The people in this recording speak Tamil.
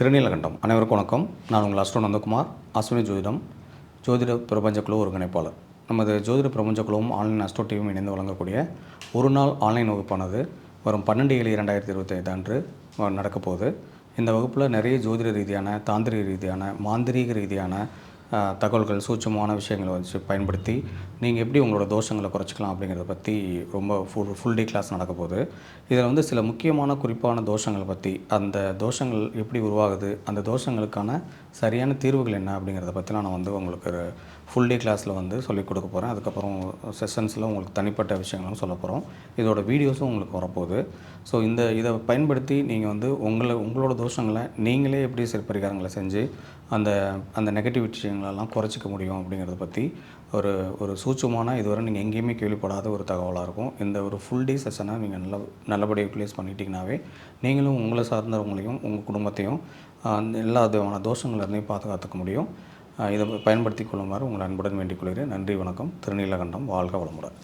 திருநீலகண்டம். அனைவருக்கும் வணக்கம். நான் உங்கள் அஸ்ட்ரோ நந்தகுமார். அஸ்வினி ஜோதிடம் ஜோதிட பிரபஞ்ச குழு ஒருங்கிணைப்பாளர். நமது ஜோதிட பிரபஞ்ச குழுவும் ஆன்லைன் அஸ்ட்ரோ டிவியும் இணைந்து வழங்கக்கூடிய ஒரு நாள் ஆன்லைன் வகுப்பானது வரும் பன்னெண்டு ஏழு இரண்டாயிரத்தி இருபத்தைந்து அன்று நடக்கப்போகுது. இந்த வகுப்பில் நிறைய ஜோதிட ரீதியான தாந்திரிக ரீதியான மாந்திரீக ரீதியான தகவல்கள் சூட்சமான விஷயங்களை வச்சு பயன்படுத்தி நீங்கள் எப்படி உங்களோட தோஷங்களை குறைச்சிக்கலாம் அப்படிங்கிறத பற்றி ரொம்ப ஃபுல் ஃபுல் டே கிளாஸ் நடக்க போகுது. இதில் வந்து சில முக்கியமான குறிப்பான தோஷங்களை பற்றி அந்த தோஷங்கள் எப்படி உருவாகுது அந்த தோஷங்களுக்கான சரியான தீர்வுகள் என்ன அப்படிங்கிறத பற்றிலாம் நான் வந்து உங்களுக்கு ஃபுல் டே கிளாஸில் வந்து சொல்லிக் கொடுக்க போகிறேன் அதுக்கப்புறம் செஷன்ஸில் உங்களுக்கு தனிப்பட்ட விஷயங்களும் சொல்ல போகிறோம் இதோட வீடியோஸும் உங்களுக்கு வரப்போகுது. ஸோ இந்த இதை பயன்படுத்தி நீங்கள் வந்து உங்களை உங்களோட தோஷங்களை நீங்களே எப்படி சரி பரிகாரங்களை செஞ்சு அந்த அந்த நெகட்டிவ் விஷயங்களெல்லாம் குறைச்சிக்க முடியும் அப்படிங்கிறத பற்றி ஒரு ஒரு சூட்சமான இதுவரை நீங்கள் எங்கேயுமே கேள்விப்படாத ஒரு தகவலாக இருக்கும். இந்த ஒரு ஃபுல் டே செஷனை நீங்கள் நல்ல நல்லபடியாக யூட்டிலைஸ் பண்ணிட்டீங்கனாவே நீங்களும் உங்களை சார்ந்தவங்களையும் உங்கள் குடும்பத்தையும் எல்லா விதமான தோஷங்கள்லேருந்தையும் பாதுகாத்துக்க முடியும். இதை பயன்படுத்தி கொள்ளுமாறு உங்களை அன்புடன் வேண்டிக் கொள்கிறேன். நன்றி வணக்கம். திருநீலகண்டம். வாழ்க வளமுடன்.